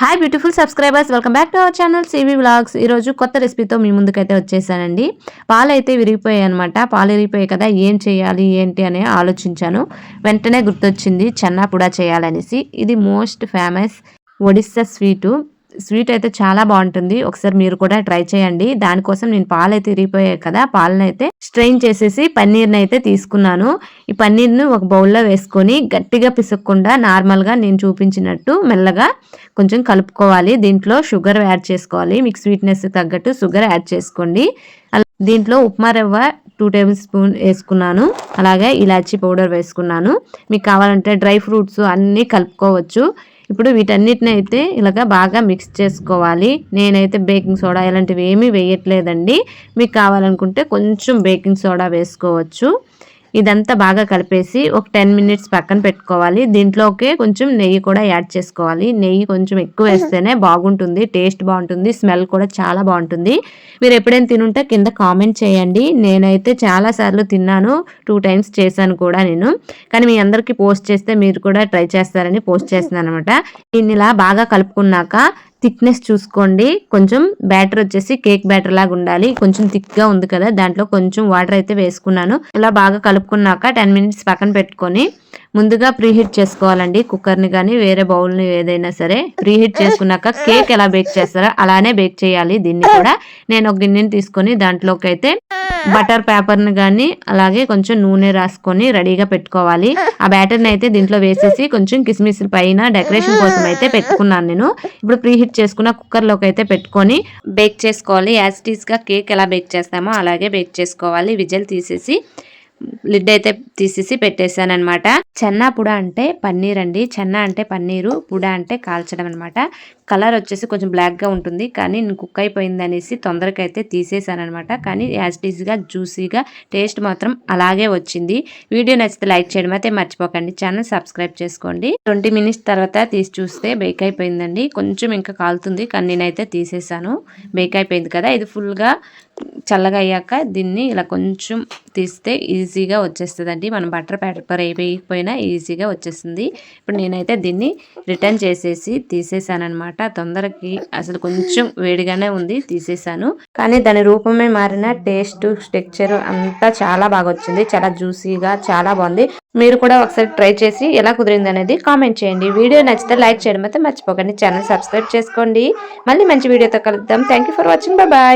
Hi beautiful subscribers welcome back to our channel C vlogs vlogs కొత్త రెసిపీతో మీ ముందుకైతే వచ్చేసానండి. పాలు అయితే విరిగిపోయాయి అనమాట పాలు విరిగిపోయాయి కదా ఏం చేయాలి ఏంటి అని ఆలోచించాను. వెంటనే గుర్తొచ్చింది చెన్నాపుడా చేయాలనేసి. ఇది most famous Odisha sweet. Sweet అయితే చాలా బాగుంటుంది. ఒకసారి మీరు కూడా ట్రై చేయండి. దానికోసం నేను పాలు అయితే ఇరిగిపోయాయి కదా పాలను అయితే స్ట్రెయిన్ చేసేసి పన్నీర్ని అయితే తీసుకున్నాను. ఈ పన్నీర్ను ఒక బౌల్లో వేసుకొని గట్టిగా పిసక్కుండా నార్మల్గా నేను చూపించినట్టు మెల్లగా కొంచెం కలుపుకోవాలి. దీంట్లో షుగర్ యాడ్ చేసుకోవాలి. మీకు స్వీట్నెస్ తగ్గట్టు షుగర్ యాడ్ చేసుకోండి. దీంట్లో ఉప్మా రవ్వ టూ టేబుల్ స్పూన్ వేసుకున్నాను. అలాగే ఇలాచీ పౌడర్ వేసుకున్నాను. మీకు కావాలంటే డ్రై ఫ్రూట్స్ అన్నీ కలుపుకోవచ్చు. ఇప్పుడు వీటన్నిటిని అయితే ఇలాగ బాగా మిక్స్ చేసుకోవాలి. నేనైతే బేకింగ్ సోడా ఇలాంటివి ఏమీ వేయట్లేదండి. మీకు కావాలనుకుంటే కొంచెం బేకింగ్ సోడా వేసుకోవచ్చు. ఇదంతా బాగా కలిపేసి ఒక టెన్ మినిట్స్ పక్కన పెట్టుకోవాలి. దీంట్లోకే కొంచెం నెయ్యి కూడా యాడ్ చేసుకోవాలి. నెయ్యి కొంచెం ఎక్కువ వేస్తేనే బాగుంటుంది టేస్ట్ బాగుంటుంది స్మెల్ కూడా చాలా బాగుంటుంది. మీరు ఎప్పుడైనా తినుంటే కింద కామెంట్ చేయండి. నేనైతే చాలా సార్లు తిన్నాను టూ టైమ్స్ చేశాను కూడా నేను. కానీ మీ అందరికీ పోస్ట్ చేస్తే మీరు కూడా ట్రై చేస్తారని పోస్ట్ చేస్తున్నాను అనమాట దీన్ని ఇలా బాగా కలుపుకున్నాక థిక్నెస్ చూసుకోండి. కొంచెం బ్యాటర్ వచ్చేసి కేక్ బ్యాటర్ లాగా ఉండాలి. కొంచెం థిక్గా ఉంది కదా దాంట్లో కొంచెం వాటర్ అయితే వేసుకున్నాను. ఇలా బాగా కలుపుకున్నాక టెన్ మినిట్స్ పక్కన పెట్టుకొని ముందుగా ప్రీహీట్ చేసుకోవాలండి. కుక్కర్ని కానీ వేరే బౌల్ని ఏదైనా సరే ప్రీహీట్ చేసుకున్నాక కేక్ ఎలా బేక్ చేస్తారో అలానే బేక్ చేయాలి దీన్ని కూడా. నేను ఒక గిన్నెని తీసుకొని దాంట్లోకి అయితే బటర్ పేపర్ని కానీ అలాగే కొంచెం నూనె రాసుకొని రెడీగా పెట్టుకోవాలి. ఆ బ్యాటర్ని అయితే దీంట్లో వేసేసి కొంచెం కిస్మిస్ పైన డెకరేషన్ కోసం అయితే పెట్టుకున్నాను నేను. ఇప్పుడు ప్రీ హీట్ చేసుకున్న కుక్కర్లోకి అయితే పెట్టుకొని బేక్ చేసుకోవాలి. యాజ్ టీస్గా కేక్ ఎలా బేక్ చేస్తామో అలాగే బేక్ చేసుకోవాలి. విజల్ తీసేసి లిడ్ అయితే తీసేసి పెట్టేశాను అనమాట చెన్నా పుడ అంటే పన్నీర్ అండి. చెన్నా అంటే పన్నీరు పుడ అంటే కాల్చడం అనమాట కలర్ వచ్చేసి కొంచెం బ్లాక్గా ఉంటుంది. కానీ నేను కుక్ అయిపోయింది అనేసి తొందరగా అయితే తీసేసాను అనమాట కానీ యాజ్ టీజ్గా జ్యూసీగా టేస్ట్ మాత్రం అలాగే వచ్చింది. వీడియో నచ్చితే లైక్ చేయడం అయితే మర్చిపోకండి. ఛానల్ సబ్స్క్రైబ్ చేసుకోండి. ట్వంటీ మినిట్స్ తర్వాత తీసి చూస్తే బేక్ అయిపోయిందండి. కొంచెం ఇంకా కాలుతుంది కానీ నేనైతే తీసేసాను బేక్ అయిపోయింది కదా ఇది ఫుల్గా చల్లగా అయ్యాక దీన్ని ఇలా కొంచెం తీస్తే ఈజీగా వచ్చేస్తుందండి. మనం బటర్ పేపర్ వేయకపోయినా ఈజీగా వచ్చేస్తుంది. ఇప్పుడు నేనైతే దీన్ని రిటర్న్ చేసేసి తీసేసానమాట తొందరకి అసలు కొంచెం వేడిగానే ఉంది తీసేసాను. కానీ దాని రూపమే మారిన టేస్ట్ టెక్చర్ అంతా చాలా బాగా వచ్చింది. చాలా జ్యూసీగా చాలా బాగుంది. మీరు కూడా ఒకసారి ట్రై చేసి ఎలా కుదిరింది అనేది కామెంట్ చేయండి. వీడియో నచ్చితే లైక్ చేయడం అయితే మర్చిపోకండి. ఛానల్ సబ్స్క్రైబ్ చేసుకోండి. మళ్ళీ మంచి వీడియోతో కలుద్దాం. Thank for watching bye